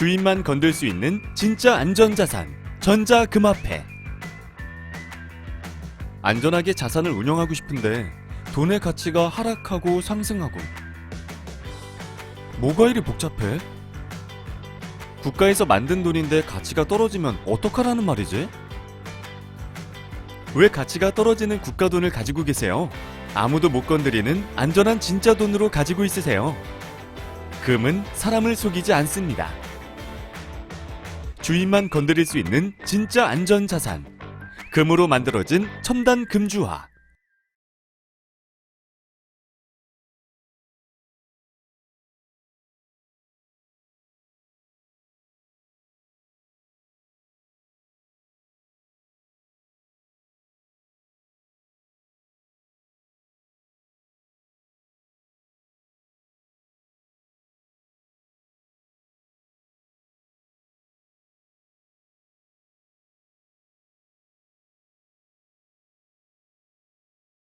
주인만 건들 수 있는 진짜 안전자산 전자금화폐 안전하게 자산을 운영하고 싶은데 돈의 가치가 하락하고 상승하고 뭐가 이리 복잡해? 국가에서 만든 돈인데 가치가 떨어지면 어떡하라는 말이지? 왜 가치가 떨어지는 국가 돈을 가지고 계세요? 아무도 못 건드리는 안전한 진짜 돈으로 가지고 있으세요. 금은 사람을 속이지 않습니다. 주인만 건드릴 수 있는 진짜 안전 자산. 금으로 만들어진 첨단 금주화.